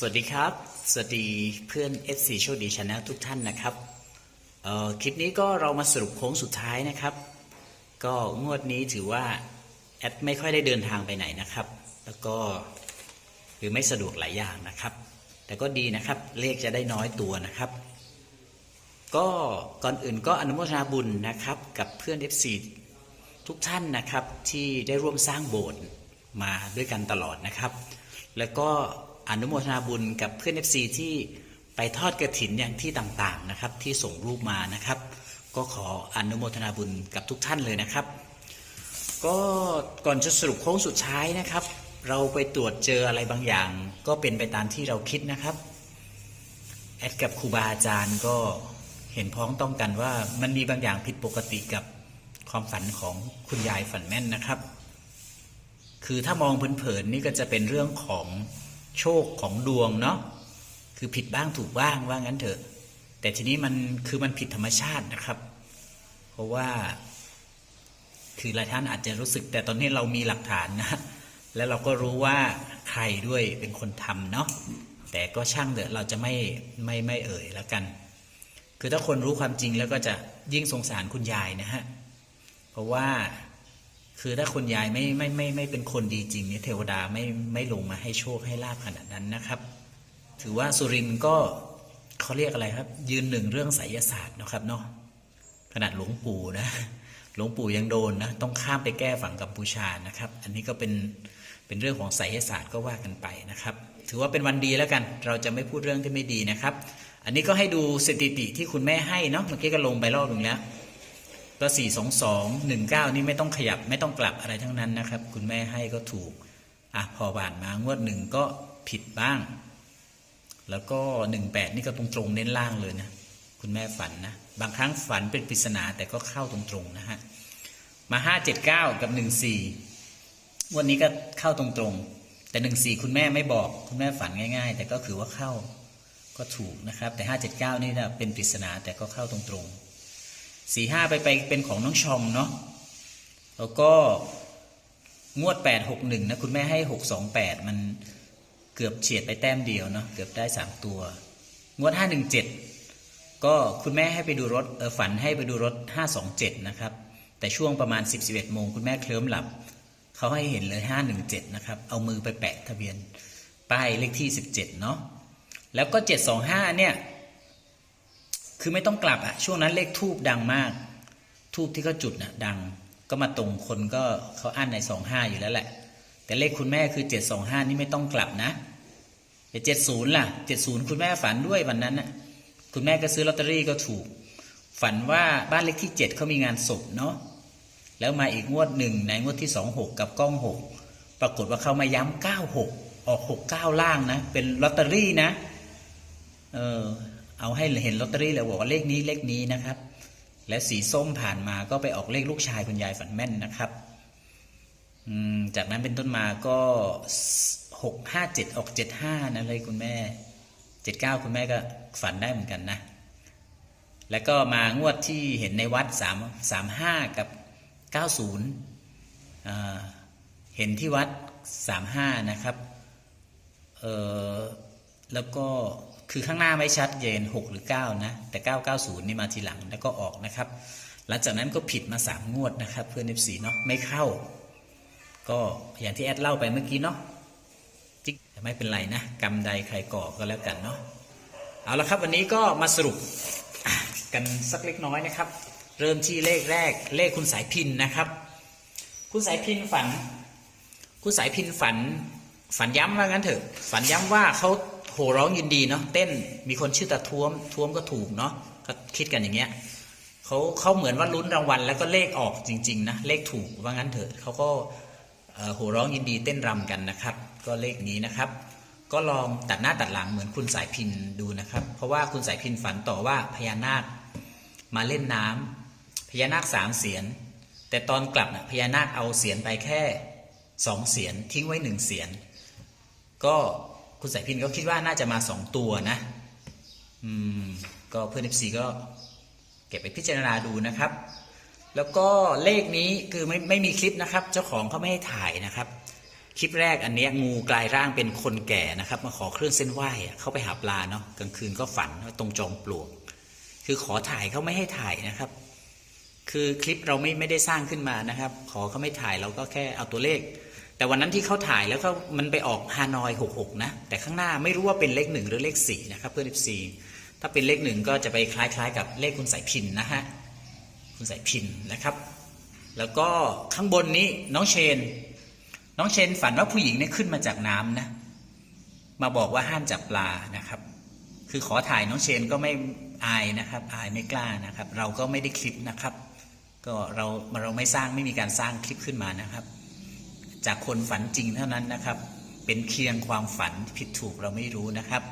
สวัสดีครับ สวัสดีเพื่อน FC โชคดีชาแนลทุกท่านนะครับคลิปนี้ก็เรามาสรุปโค้งสุดท้ายนะครับ ก็งวดนี้ถือว่าแอดไม่ค่อยได้เดินทางไปไหนนะครับ แล้วก็หรือไม่สะดวกหลายอย่างนะครับ แต่ก็ดีนะครับเลขจะได้น้อยตัวนะครับ ก็ก่อนอื่นก็อนุโมทนาบุญนะครับกับเพื่อน FC ทุกท่านนะครับที่ได้ร่วมสร้างโบสถ์มาด้วยกันตลอดนะครับ แล้วก็ อนุโมทนาบุญกับเพื่อน FC ที่ไปทอดกระถินอย่างที่ต่างๆนะครับ ที่ส่งรูปมานะครับ ก็ขออนุโมทนาบุญกับทุกท่านเลยนะครับ ก็ก่อนจะสรุปโค้งสุดท้ายนะครับ เราไปตรวจเจออะไรบางอย่าง ก็เป็นไปตามที่เราคิดนะครับแอดกับครูบาอาจารย์ก็เห็นพ้องต้องกันว่ามันมีบางอย่างผิดปกติกับความฝันของคุณยายฝันแม่นนะครับ คือถ้ามองเผินๆนี่ก็จะเป็นเรื่องของ โชคของดวงเนาะคือผิดบ้างถูกบ้างว่างั้นเถอะ แต่ทีนี้มันคือมันผิดธรรมชาตินะครับ เพราะว่า คือหลายท่านอาจจะรู้สึก แต่ตอนนี้เรามีหลักฐานนะ แล้วเราก็รู้ว่าใครด้วยเป็นคนทำเนาะแต่ก็ช่างเถอะเราจะไม่ไม่ไม่เอ่ยแล้วกัน คือถ้าคนรู้ความจริงแล้วก็จะยิ่งสงสารคุณยายนะฮะเพราะว่า คือถ้าคุณยายไม่ไม่ไม่ไม่เป็นคนดีจริงเนี่ยเทวดาไม่ไม่ลงมาให้โชคให้ลาบขนาดนั้นนะครับ ถือว่าสุรินก็เขาเรียกอะไรครับ ยืนหนึ่งเรื่องไสยศาสตร์นะครับเนาะขนาดหลวงปู่นะหลวงปู่ยังโดนนะต้องข้ามไปแก้ฝั่งกัมพูชานะครับ อันนี้ก็เป็นเป็นเรื่องของไสยศาสตร์ก็ว่ากันไปนะครับ ถือว่าเป็นวันดีแล้วกัน เราจะไม่พูดเรื่องที่ไม่ดีนะครับ อันนี้ก็ให้ดูสถิติที่คุณแม่ให้เนาะเมื่อกี้ก็ลงไปรอบหนึ่งแล้ว ก็สี่สองสองหนึ่งเก้านี่ไม่ต้องขยับไม่ต้องกลับอะไรทั้งนั้นนะครับ คุณแม่ให้ก็ถูกอะพอบานมางวดหนึ่งก็ผิดบ้าง แล้วก็หนึ่งแปดนี่ก็ตรงๆเน้นล่างเลยนะ คุณแม่ฝันนะ บางครั้งฝันเป็นปริศนาแต่ก็เข้าตรงๆนะฮะมาห้าเจ็ดเก้ากับหนึ่งสี่วันนี้ก็เข้าตรงๆ แต่หนึ่งสี่คุณแม่ไม่บอก คุณแม่ฝันง่ายๆ แต่ก็คือว่าเข้าก็ถูกนะครับ แต่ห้าเจ็ดเก้านี่นะเป็นปริศนาแต่ก็เข้าตรงๆ สี่ห้าไปไปเป็นของน้องชองเนาะแล้วก็งวดแปดหกหนึ่งนะคุณแม่ให้หกสองแปดมันเกือบเฉียดไปแต้มเดียวเนาะเกือบได้สามตัว งวดห้าหนึ่งเจ็ดก็คุณแม่ให้ไปดูรถเออฝันให้ไปดูรถห้าสองเจ็ดนะครับ แต่ช่วงประมาณสิบสิบเอ็ดโมงคุณแม่เคลิ้มหลับเขาให้เห็นเลยห้าหนึ่งเจ็ดนะครับ เอามือไปแปะทะเบียนป้ายเลขที่สิบเจ็ดเนาะแล้วก็เจ็ดสองห้าเนี่ย คือไม่ต้องกลับอะช่วงนั้นเลขทูบดังมาก ทูบที่เขาจุดน่ะดังก็มาตรงคนก็เขาอั้นในสองห้าอยู่แล้วแหละ แต่เลขคุณแม่คือเจ็ดสองห้านี่ไม่ต้องกลับนะแต่เจ็ดศูนย์ล่ะเจ็ดศูนย์คุณแม่ฝันด้วยวันนั้นน่ะคุณแม่ก็ซื้อลอตเตอรี่ก็ถูก ฝันว่าบ้านเลขที่เจ็ดเขามีงานศพเนาะแล้วมาอีกงวดหนึ่งในงวดที่สองหกกับกล้องหกปรากฏว่าเขามาย้ำเก้าหกออกหกเก้าล่างนะ เป็นลอตเตอรี่นะเออ เอาให้เห็นลอตเตอรี่เลยบอกว่าเลขนี้เลขนี้นะครับ และสีส้มผ่านมาก็ไปออกเลขลูกชายคุณยายฝันแม่นนะครับจากนั้นเป็นต้นมาก็หกห้าเจ็ดออกเจ็ดห้านะเลยคุณแม่เจ็ดเก้าคุณแม่ก็ฝันได้เหมือนกันนะ แล้วก็มางวดที่เห็นในวัดสามสามห้ากับเก้าศูนย์เห็นที่วัดสามห้านะครับ เออแล้วก็ คือข้างหน้าไม่ชัดเจน6 หรือ 9 นะ แต่ 990 นี่มาทีหลังแล้วก็ออกนะครับ หลังจากนั้นก็ผิดมา 3 งวดนะครับ เพื่อน F4 เนาะไม่เข้า ก็อย่างที่แอดเล่าไปเมื่อกี้เนาะจิ๊กแต่ไม่เป็นไรนะ กรรมใดใครก่อก็แล้วกันเนาะเอาละครับวันนี้ก็มาสรุปกันสักเล็กน้อยนะครับ เริ่มที่เลขแรกเลขคุณสายพินนะครับ คุณสายพินฝัน คุณสายพินฝัน ฝันย้ำว่างั้นเถอะ ฝันย้ำว่าเขา โห่ร้องยินดีเนาะเต้นมีคนชื่อตาท้วมท้วมก็ถูกเนาะก็คิดกันอย่างเงี้ยเขาเขาเหมือนว่าลุ้นรางวัล แล้วก็เลขออกจริง ๆ นะ เลขถูกว่างั้นเถอะเขาก็โห่ร้องยินดีเต้นรำกันนะครับ ก็เลขนี้นะครับ ก็ลองตัดหน้าตัดหลังเหมือนคุณสายพินดูนะครับ เพราะว่าคุณสายพินฝันต่อว่าพญานาคมาเล่นน้ำพญานาคสามเสียน แต่ตอนกลับนะพญานาคเอาเสียนไปแค่สองเสียนทิ้งไว้หนึ่งเสียนก็ คุณสายพินก็คิดว่าน่าจะมาสองตัวนะ อืม ก็เพื่อนเอฟซีก็เก็บไปพิจารณาดูนะครับ แล้วก็เลขนี้คือไม่ไม่มีคลิปนะครับ เจ้าของเขาไม่ให้ถ่ายนะครับ คลิปแรกอันเนี้ยงูกลายร่างเป็นคนแก่นะครับ มาขอเครื่องเส้นไหว้เข้าไปหาปลาเนาะกลางคืนก็ฝันว่าตรงจอมปลวก คือขอถ่ายเขาไม่ให้ถ่ายนะครับ คือคลิปเราไม่ไม่ได้สร้างขึ้นมานะครับ ขอเขาไม่ถ่ายเราก็แค่เอาตัวเลข แต่วันนั้นที่เขาถ่ายแล้วก็มันไปออกฮานอยหกหกนะ แต่ข้างหน้าไม่รู้ว่าเป็นเลขหนึ่งหรือเลขสี่นะครับเพื่อนซีถ้าเป็นเลขหนึ่งก็จะไปคล้ายๆ กับเลขคุณสายพินนะฮะคุณสายพินนะครับ แล้วก็ข้างบนนี้น้องเชน น้องเชนฝันว่าผู้หญิงเนี่ยขึ้นมาจากน้ำนะ มาบอกว่าห้ามจับปลานะครับ คือขอถ่ายน้องเชนก็ไม่อายนะครับ อายไม่กล้านะครับ เราก็ไม่ได้คลิปนะครับ ก็เราเราไม่สร้างไม่มีการสร้างคลิปขึ้นมานะครับ จากคนฝันจริงเท่านั้นนะครับ เป็นเคียงความฝันผิดถูกเราไม่รู้นะครับ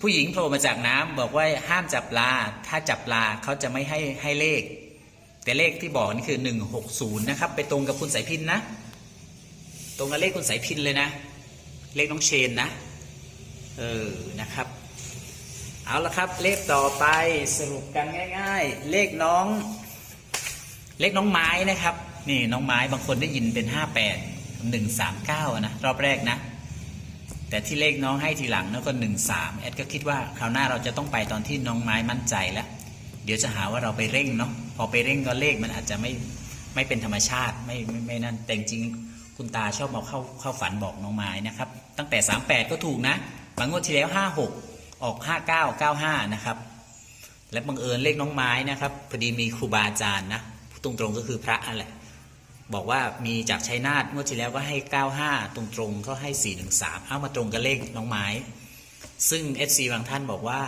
ผู้หญิงโผล่มาจากน้ำบอกว่าห้ามจับปลา ถ้าจับปลาเขาจะไม่ให้ให้เลข แต่เลขที่บอกนี่คือ160นะครับ ไปตรงกับคุณสายพินนะ ตรงกับเลขคุณสายพินเลยนะ เลขน้องเชนนะ เออนะครับเอาละครับเลขต่อไปสรุปกันง่าย ๆ เลขน้อง เลขน้องไม้นะครับ นี่น้องไม้บางคนได้ยินเป็นห้าแปดหนึ่งสามเก้านะรอบแรกนะ แต่ที่เลขน้องให้ทีหลังแล้วก็หนึ่งสามแอดก็คิดว่าคราวหน้าเราจะต้องไปตอนที่น้องไม้มั่นใจแล้ว เดี๋ยวจะหาว่าเราไปเร่งเนาะพอไปเร่งก็เลขมันอาจจะไม่ไม่เป็นธรรมชาติไม่ไม่ไม่นั่นแต่จริงคุณตาชอบมาเข้าเข้าฝันบอกน้องไม้นะครับ ตั้งแต่สามแปดก็ถูกนะบางงวดที่แล้วห้าหกออกห้าเก้าเก้าห้านะครับ และบังเอิญเลขน้องไม้นะครับพอดีมีครูบาอาจารย์นะพูดตรงๆก็คือพระนั่นแหละ บอกว่ามีจากชัยนาทงวดที่แล้วก็ให้ 95 ตรงๆก็ให้ 413 เอามาตรงกับเลขน้องไม้ ซึ่ง FC บางท่านบอกว่า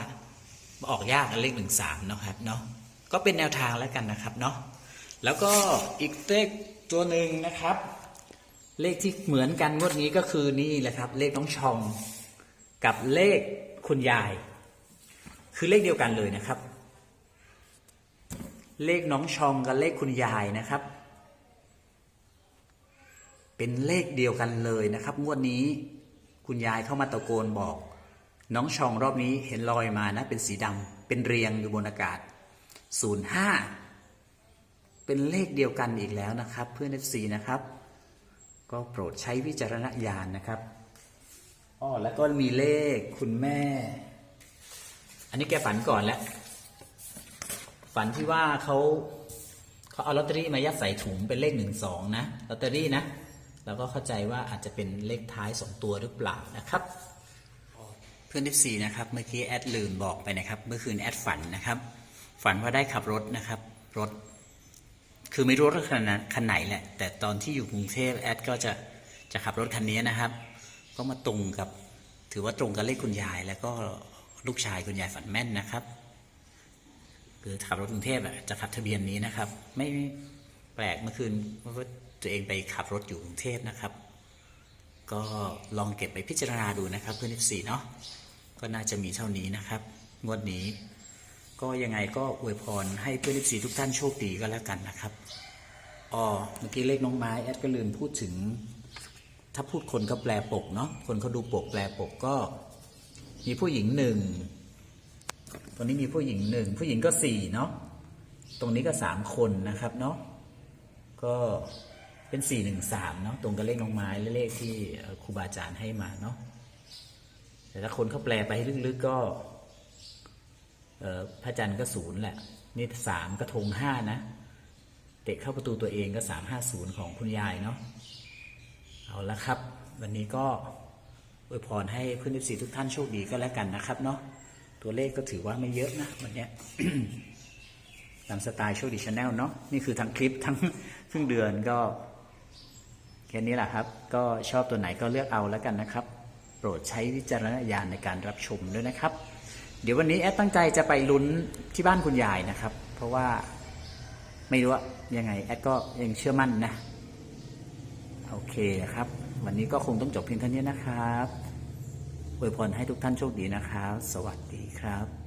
ออกยากกับเลข 13เนาะครับเนาะก็เป็นแนวทางแล้วกันนะครับเนาะแล้วก็อีกเลขตัวหนึ่งนะครับ เลขที่เหมือนกันงวดนี้ก็คือนี่แหละครับ เลขน้องชองกับเลขคุณยาย คือเลขเดียวกันเลยนะครับ เลขน้องชองกับเลขคุณยายนะครับ เป็นเลขเดียวกันเลยนะครับ งวดนี้คุณยายเข้ามาตะโกนบอก น้องชองรอบนี้เห็นลอยมานะ เป็นสีดำเป็นเรียงอยู่บนอากาศ 05 เป็นเลขเดียวกันอีกแล้วนะครับ เพื่อน FC นะครับ ก็โปรดใช้วิจารณญาณนะครับอ้อแล้วก็มีเลขคุณแม่ อันนี้แกฝันก่อนแล้วฝันที่ว่าเขาเขาเอาลอตเตอรี่มายัดใส่ถุงเป็นเลขหนึ่งสองนะลอตเตอรี่นะ แล้วก็เข้าใจว่าอาจจะเป็นเลขท้ายสองตัวหรือเปล่านะครับ เพื่อนที่สี่นะครับ เมื่อกี้แอดลืมบอกไปนะครับ เมื่อคืนแอดฝันนะครับ ฝันว่าได้ขับรถนะครับ รถ คือไม่รู้รถคันนั้นคันไหนแหละ แต่ตอนที่อยู่กรุงเทพแอดก็จะจะขับรถคันนี้นะครับ ก็มาตรงกับ ถือว่าตรงกับเลขคุณยาย แล้วก็ลูกชายคุณยายฝันแม่นนะครับ คือขับรถกรุงเทพอะจะขับทะเบียนนี้นะครับ ไม่แปลกเมื่อคืนว่า ตัวเองไปขับรถอยู่กรุงเทพนะครับ ก็ลองเก็บไปพิจารณาดูนะครับเพื่อนที่สี่เนาะก็น่าจะมีเท่านี้นะครับ งวดนี้ ก็ยังไงก็อวยพรให้เพื่อนที่สี่ทุกท่านโชคดีก็แล้วกันนะครับอ๋อเมื่อกี้เลขน้องไม้แอดก็ลืมพูดถึง ถ้าพูดคนก็แปลปกเนาะคนเขาดูปกแปลปกก็ มีผู้หญิงหนึ่งตรงนี้มีผู้หญิงหนึ่งผู้หญิงก็สี่เนาะตรงนี้ก็สามคนนะครับเนาะก็ เป็นสี่หนึ่งสามเนาะตรงกับเลขน้องไม้และเลขที่ครูบาอาจารย์ให้มาเนาะแต่ถ้าคนเขาแปลไปให้ลึกๆก็เออพระจันทร์ก็ศูนย์แหละ นี่สามกระทงห้านะเตะเข้าประตูตัวเองก็สามห้าศูนย์ของคุณยายเนาะเอาละครับ วันนี้ก็อวยพรให้เพื่อนสิทุกท่านโชคดีก็แล้วกันนะครับเนาะตัวเลขก็ถือว่าไม่เยอะนะวันเนี้ยตามสไตล์โชคดีชาแนลเนาะนี่คือทั้งคลิปทั้งครึ่งเดือนก็ แค่นี้แหละครับ ก็ชอบตัวไหนก็เลือกเอาแล้วกันนะครับ โปรดใช้วิจารณญาณในการรับชมด้วยนะครับ เดี๋ยววันนี้แอดตั้งใจจะไปลุ้นที่บ้านคุณยายนะครับ เพราะว่าไม่รู้ว่ายังไงแอดก็ยังเชื่อมั่นนะ โอเคครับ วันนี้ก็คงต้องจบเพียงเท่านี้นะครับอวยพรให้ทุกท่านโชคดีนะครับ สวัสดีครับ